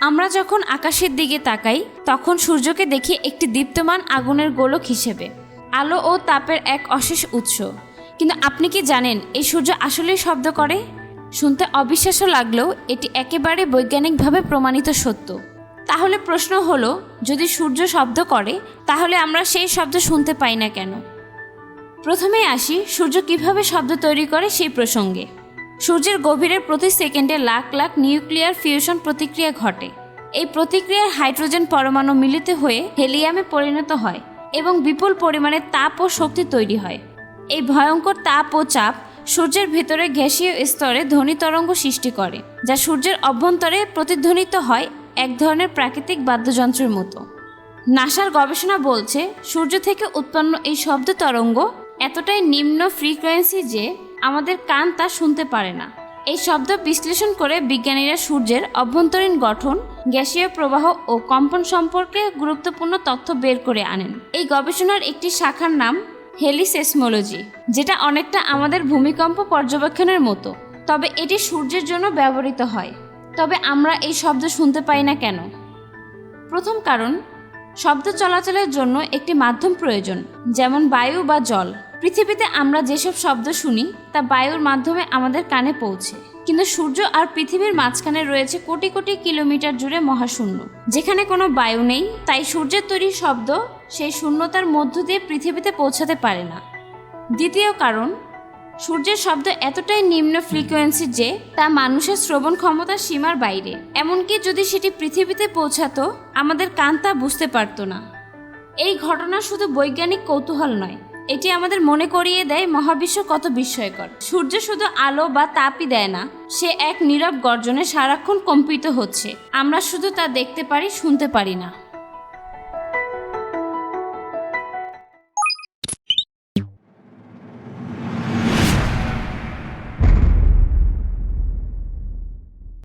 আমরা যখন আকাশের দিকে তাকাই, তখন সূর্যকে দেখি একটি দীপ্তমান আগুনের গোলক হিসেবে। আলো ও তাপের এক অশেষ উৎস। কিন্তু আপনি কি জানেন, এই সূর্য আসলেই শব্দ করে? শুনতে অবিশ্বাস্য লাগলেও এটি একেবারে বৈজ্ঞানিকভাবে প্রমাণিত সত্য। তাহলে প্রশ্ন হলো, যদি সূর্য শব্দ করে, তাহলে আমরা সেই শব্দ শুনতে পাই না কেন? প্রথমেই আসি, সূর্য কীভাবে শব্দ তৈরি করে সেই প্রসঙ্গে। সূর্যের গভীরে প্রতি সেকেন্ডে লাখ লাখ নিউক্লিয়ার ফিউশন প্রতিক্রিয়া ঘটে। এই প্রতিক্রিয়ায় হাইড্রোজেন পরমাণু মিলিত হয়ে হেলিয়ামে পরিণত হয় এবং বিপুল পরিমাণে তাপ ও শক্তি তৈরি হয়। এই ভয়ঙ্কর তাপ ও চাপ সূর্যের ভেতরে গ্যাসীয় স্তরে ধ্বনি তরঙ্গ সৃষ্টি করে, যা সূর্যের অভ্যন্তরে প্রতিধ্বনিত হয় এক ধরনের প্রাকৃতিক বাদ্যযন্ত্রের মতো। নাসার গবেষণা বলছে, সূর্য থেকে উৎপন্ন এই শব্দ তরঙ্গ এতটাই নিম্ন ফ্রিকোয়েন্সি যে আমাদের কান তা শুনতে পারে না। এই শব্দ বিশ্লেষণ করে বিজ্ঞানীরা সূর্যের অভ্যন্তরীণ গঠন, গ্যাসীয় প্রবাহ ও কম্পন সম্পর্কে গুরুত্বপূর্ণ তথ্য বের করে আনেন। এই গবেষণার একটি শাখার নাম হেলিসেসমোলজি, যেটা অনেকটা আমাদের ভূমিকম্প পর্যবেক্ষণের মতো, তবে এটি সূর্যের জন্য ব্যবহৃত হয়। তবে আমরা এই শব্দ শুনতে পাই না কেন? প্রথম কারণ, শব্দ চলাচলের জন্য একটি মাধ্যম প্রয়োজন, যেমন বায়ু বা জল। পৃথিবীতে আমরা যেসব শব্দ শুনি, তা বায়ুর মাধ্যমে আমাদের কানে পৌঁছে। কিন্তু সূর্য আর পৃথিবীর মাঝখানে রয়েছে কোটি কোটি কিলোমিটার জুড়ে মহাশূন্য। যেখানে কোনো বায়ু নেই, তাই সূর্যের তৈরি শব্দ সেই শূন্যতার মধ্য দিয়ে পৃথিবীতে পৌঁছাতে পারে না। দ্বিতীয় কারণ, সূর্যের শব্দ এতটাই নিম্ন ফ্রিকোয়েন্সি যে তা মানুষের শ্রবণ ক্ষমতার সীমার বাইরে। এমনকি যদি সেটি পৃথিবীতে পৌঁছাতো, আমাদের কান তা বুঝতে পারতো না। এই ঘটনা শুধু বৈজ্ঞানিক কৌতূহল নয় এটি আমাদের মনে করিয়ে দেয় মহাবিশ্ব কত বিস্ময়কর। সূর্য শুধু আলো বা তাপই দেয় না, সে এক নীরব গর্জনে সারাক্ষণ কম্পিত হচ্ছে। আমরা শুধু তা দেখতে পারি, শুনতে পারি না।